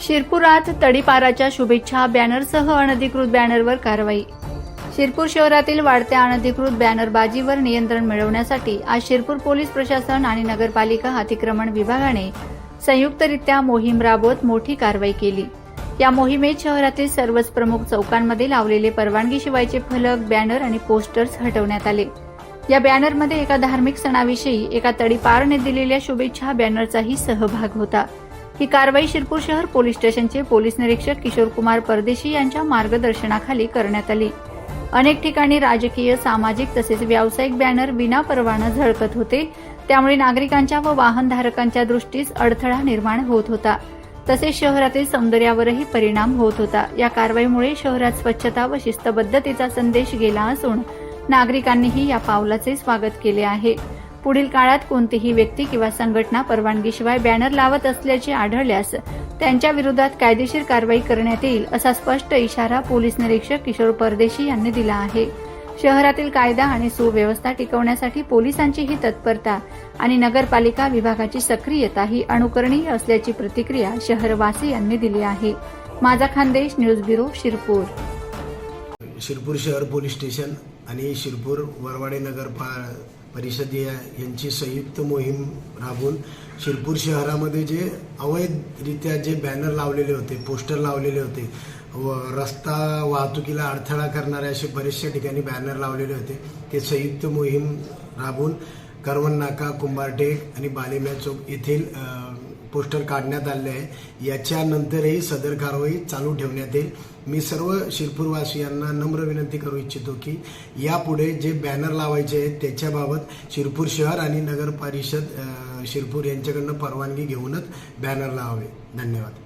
शिरपुरात तडीपाराच्या शुभेच्छा बॅनरसह अनधिकृत बॅनरवर कारवाई. शिरपूर शहरातील वाढत्या अनधिकृत बॅनरबाजीवर नियंत्रण मिळवण्यासाठी आज शिरपूर पोलीस प्रशासन आणि नगरपालिका अतिक्रमण विभागाने संयुक्तरित्या मोहीम राबवत मोठी कारवाई केली. या मोहिमेत शहरातील सर्वच प्रमुख चौकांमध्ये लावलेले परवानगीशिवायचे फलक बॅनर आणि पोस्टर्स हटवण्यात आले. या बॅनरमध्ये एका धार्मिक सणाविषयी एका तडीपारने दिलेल्या शुभेच्छा बॅनरचाही सहभाग होता. ही कारवाई शिरपूर शहर पोलीस स्टेशनचे पोलीस निरीक्षक किशोर कुमार परदेशी यांच्या मार्गदर्शनाखाली करण्यात आली. अनेक ठिकाणी राजकीय सामाजिक तसेच व्यावसायिक बॅनर विनापरवाना झळकत होते. त्यामुळे नागरिकांच्या व वाहनधारकांच्या दृष्टीस अडथळा निर्माण होत होता. तसेच शहरातील सौंदर्यावरही परिणाम होत होता. या कारवाईमुळे शहरात स्वच्छता व शिस्तबद्धतेचा संदेश गेला असून नागरिकांनीही या पावलाचे स्वागत केले आहे. पुढील काळात कोणतीही व्यक्ती किंवा संघटना परवानगीशिवाय बॅनर लावत असल्याचे आढळल्यास त्यांच्या विरोधात कायदेशीर कारवाई करण्यात येईल असा स्पष्ट इशारा पोलीस निरीक्षक किशोर परदेशी यांनी दिला आहे. शहरातील कायदा आणि सुव्यवस्था टिकवण्यासाठी पोलिसांचीही तत्परता आणि नगरपालिका विभागाची सक्रियता ही अनुकरणीय असल्याची प्रतिक्रिया शहरवासियांनी दिली आहे. माझा खानदेश न्यूज ब्युरो शिरपूर. शिरपूर शहर पोलीस स्टेशन आणि शिरपूर वरवाडे नगर परिषद यांची संयुक्त मोहीम राबवून शिरपूर शहरामध्ये जे अवैधरित्या जे बॅनर लावलेले होते पोस्टर लावलेले होते व रस्ता वाहतुकीला अडथळा करणारे असे बरेचशा ठिकाणी बॅनर लावलेले होते ते संयुक्त मोहीम राबवून करवण नाका कुंभारटेक आणि बालेम्या चौक येथील पोस्टर काढण्यात आले आहे. याच्यानंतरही सदर कारवाई चालू ठेवण्यात येईल. मी सर्व शिरपूरवासियांना नम्र विनंती करू इच्छितो की यापुढे जे बॅनर लावायचे आहेत त्याच्याबाबत शिरपूर शहर आणि नगर परिषद शिरपूर यांच्याकडनं परवानगी घेऊनच बॅनर लावावे. धन्यवाद.